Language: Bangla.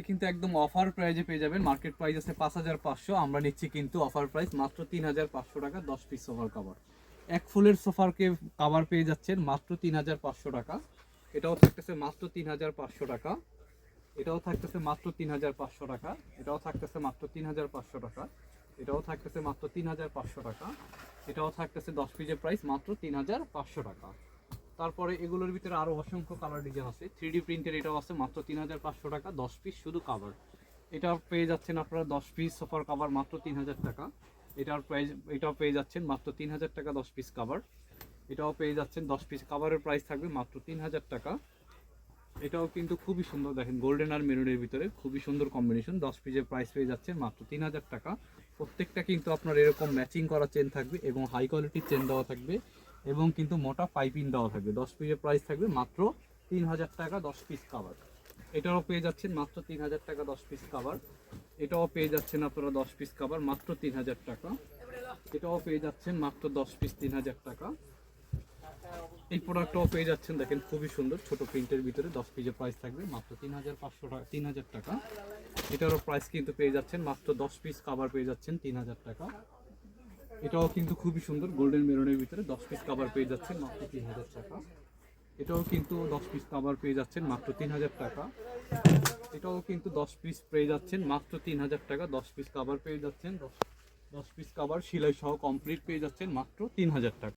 কিন্তু একদম অফার প্রাইজে পেয়ে যাবেন। মার্কেট প্রাইস আছে পাঁচ হাজার পাঁচশো। আমরা নিচ্ছি কিন্তু অফার প্রাইস মাত্র তিন হাজার পাঁচশো টাকা, দশ পিস সোফার কাভার এক ফুলের সোফারকে কাভার পেয়ে যাচ্ছেন মাত্র তিন হাজার পাঁচশো টাকা। এটাও থাকতেছে মাত্র তিন হাজার পাঁচশো টাকা। এটাও থাকতেছে মাত্র তিন হাজার পাঁচশো টাকা। এটাও থাকতেছে মাত্র তিন হাজার পাঁচশো টাকা। এটাও থাকতেছে মাত্র তিন হাজার পাঁচশো টাকা। এটাও থাকতেছে দশ পিসের প্রাইস মাত্র তিন হাজার পাঁচশো টাকা। তারপরে এগুলোর ভিতরে আরও অসংখ্য কালার ডিজাইন আছে। থ্রি ডি প্রিন্টের এটাও আছে মাত্র তিন হাজার পাঁচশো টাকা, দশ পিস শুধু কাভার এটা পেয়ে যাচ্ছেন আপনারা দশ পিস সোফার কাভার মাত্র তিন হাজার টাকা। এটার প্রাইস এটাও পেয়ে যাচ্ছেন মাত্র তিন হাজার টাকা দশ পিস কাভার এটাও পেয়ে যাচ্ছেন দশ পিস কাভারের প্রাইস থাকবে মাত্র তিন হাজার টাকা। এটাও কিন্তু খুবই সুন্দর, দেখেন গোল্ডেন আর মেরুনের ভিতরে খুবই সুন্দর কম্বিনেশন দশ পিসের প্রাইস পেয়ে যাচ্ছে মাত্র তিন হাজার টাকা। প্রত্যেকটা কিন্তু আপনার এরকম ম্যাচিং করা চেন থাকবে এবং হাই কোয়ালিটির চেন দেওয়া থাকবে। এবং কিন্তু মোটা পাইপিং দেওয়া থাকবে। দশ পিসের প্রাইস থাকবে মাত্র তিন হাজার টাকা দশ পিস কাভার এটাও পেয়ে যাচ্ছেন মাত্র তিন হাজার টাকা দশ পিস কাভার এটাও পেয়ে যাচ্ছেন আপনারা দশ পিস কাভার মাত্র তিন হাজার টাকা। এটাও পেয়ে যাচ্ছেন মাত্র দশ পিস তিন হাজার টাকা। এই প্রোডাক্টটাও পেয়ে যাচ্ছেন, দেখেন খুবই সুন্দর, ছোট প্রিন্টের ভিতরে দশ পিসের প্রাইস থাকবে মাত্র তিন হাজার পাঁচশো টাকা, তিন হাজার টাকা। এটারও প্রাইস কিন্তু পেয়ে যাচ্ছেন মাত্র দশ পিস কাভার পেয়ে যাচ্ছেন তিন হাজার টাকা। এটাও কিন্তু খুবই সুন্দর গোল্ডেন মেরনের ভিতরে দশ পিস কাভার পেয়ে যাচ্ছেন মাত্র তিন হাজার টাকা। এটাও কিন্তু দশ পিস কাভার পেয়ে যাচ্ছেন মাত্র তিন হাজার টাকা। এটাও কিন্তু দশ পিস পেয়ে যাচ্ছেন মাত্র তিন হাজার টাকা। দশ পিস কাভার পেয়ে যাচ্ছেন, দশ দশ পিস কাবার সেলাই সহ কমপ্লিট পেয়ে যাচ্ছেন মাত্র তিন হাজার টাকা।